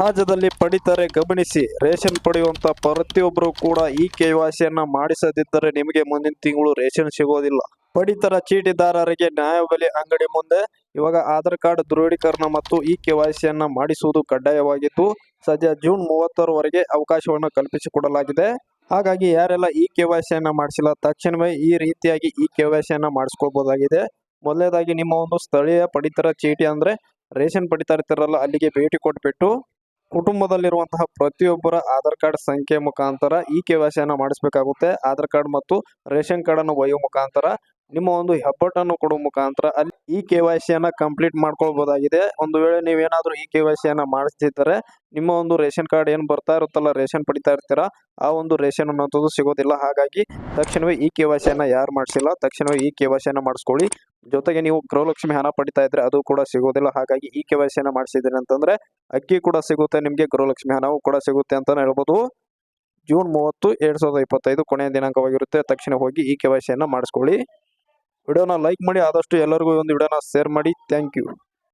ರಾಜ್ಯದಲ್ಲಿ ಪಡಿತರೆ ಗಮನಿಸಿ, ರೇಷನ್ ಪಡೆಯುವಂತ ಪ್ರತಿಯೊಬ್ಬರು ಕೂಡ ಈ ಕೆವಾಸಿಯನ್ನ ಮಾಡಿಸದಿದ್ದರೆ ನಿಮಗೆ ಮುಂದಿನ ತಿಂಗಳು ರೇಷನ್ ಸಿಗೋದಿಲ್ಲ. ಪಡಿತರ ಚೀಟಿದಾರರಿಗೆ ನ್ಯಾಯಬೆಲೆ ಅಂಗಡಿ ಮುಂದೆ. ಇವಾಗ ಆಧಾರ್ ಕಾರ್ಡ್ ದೃಢೀಕರಣ ಮತ್ತು ಈ ಕೆವಾಸಿಯನ್ನ ಮಾಡಿಸುವುದು ಕಡ್ಡಾಯವಾಗಿದ್ದು, ಸದ್ಯ ಜೂನ್ ಮೂವತ್ತರವರೆಗೆ ಅವಕಾಶವನ್ನು ಕಲ್ಪಿಸಿಕೊಡಲಾಗಿದೆ. ಹಾಗಾಗಿ ಯಾರೆಲ್ಲ ಈ ಕೆವಾಸಿಯನ್ನ ಮಾಡಿಸಿಲ್ಲ, ತಕ್ಷಣವೇ ಈ ರೀತಿಯಾಗಿ ಈ ಕೆವಾಸಿಯನ್ನ ಮಾಡಿಸ್ಕೊಳ್ಬಹುದಾಗಿದೆ ಮೊದಲನೇದಾಗಿ ನಿಮ್ಮ ಒಂದು ಸ್ಥಳೀಯ ಪಡಿತರ ಚೀಟಿ ಅಂದ್ರೆ ರೇಷನ್ ಪಡಿತಾ ಇರ್ತಾರಲ್ಲ ಅಲ್ಲಿಗೆ ಭೇಟಿ ಕೊಟ್ಬಿಟ್ಟು ಕುಟುಂಬದಲ್ಲಿರುವಂತಹ ಪ್ರತಿಯೊಬ್ಬರ ಆಧಾರ್ ಕಾರ್ಡ್ ಸಂಖ್ಯೆ ಮುಖಾಂತರ ಈ ಕೆ ವೈ ಮಾಡಿಸಬೇಕಾಗುತ್ತೆ. ಆಧಾರ್ ಕಾರ್ಡ್ ಮತ್ತು ರೇಷನ್ ಕಾರ್ಡ್ ಅನ್ನು ಒಯ್ಯುವ ಮುಖಾಂತರ ನಿಮ್ಮ ಒಂದು ಹೆಬ್ಬಟ್ಟನ್ನು ಕೊಡುವ ಮುಖಾಂತರ ಅಲ್ಲಿ ಈ ಕೆ ವೈ ಸಿಯನ್ನು ಕಂಪ್ಲೀಟ್ ಮಾಡ್ಕೊಳ್ಬಹುದಾಗಿದೆ ಒಂದು ವೇಳೆ ನೀವೇನಾದ್ರೂ ಈ ಕೆ ವೈ ಅನ್ನ ಮಾಡಿಸ್ತಿದ್ದರೆ ನಿಮ್ಮ ಒಂದು ರೇಷನ್ ಕಾರ್ಡ್ ಏನು ಬರ್ತಾ ಇರುತ್ತಲ್ಲ, ರೇಷನ್ ಪಡಿತಾ ಇರ್ತೀರಾ, ಆ ಒಂದು ರೇಷನ್ ಅನ್ನೋಂಥದ್ದು ಸಿಗೋದಿಲ್ಲ. ಹಾಗಾಗಿ ತಕ್ಷಣವೇ ಈ ಕೆ ವೈ ಸಿಯನ್ನು ಯಾರು ಮಾಡಿಸಿಲ್ಲ, ತಕ್ಷಣವೇ ಈ ಕೆ ವೈ ಸಿಯನ್ನು ಮಾಡಿಸ್ಕೊಳ್ಳಿ. ಜೊತೆಗೆ ನೀವು ಗೃಹಲಕ್ಷ್ಮಿ ಹಣ ಪಡಿತಾ ಇದ್ರೆ ಅದು ಕೂಡ ಸಿಗೋದಿಲ್ಲ. ಹಾಗಾಗಿ ಈ ಕೆ ವೈ ಸಿಯನ್ನು ಮಾಡಿಸಿದ್ರಿ ಅಂತಂದ್ರೆ ಅಕ್ಕಿ ಕೂಡ ಸಿಗುತ್ತೆ, ನಿಮಗೆ ಗೃಹಲಕ್ಷ್ಮಿ ಹಣವು ಕೂಡ ಸಿಗುತ್ತೆ ಅಂತಾನೆ ಹೇಳ್ಬೋದು. ಜೂನ್ ಮೂವತ್ತು, ಎರಡ್ ಸಾವಿರದ ಇಪ್ಪತ್ತೈದು ಕೊನೆಯ ದಿನಾಂಕವಾಗಿರುತ್ತೆ. ತಕ್ಷಣ ಹೋಗಿ ಈ ಕೆ ವೈ ಸಿಯನ್ನು ಮಾಡಿಸ್ಕೊಳ್ಳಿ. ವಿಡಿಯೋನ ಲೈಕ್ ಮಾಡಿ ಆದಷ್ಟು ಎಲ್ಲರಿಗೂ ಒಂದು ವಿಡಿಯೋನ ಶೇರ್ ಮಾಡಿ. Thank you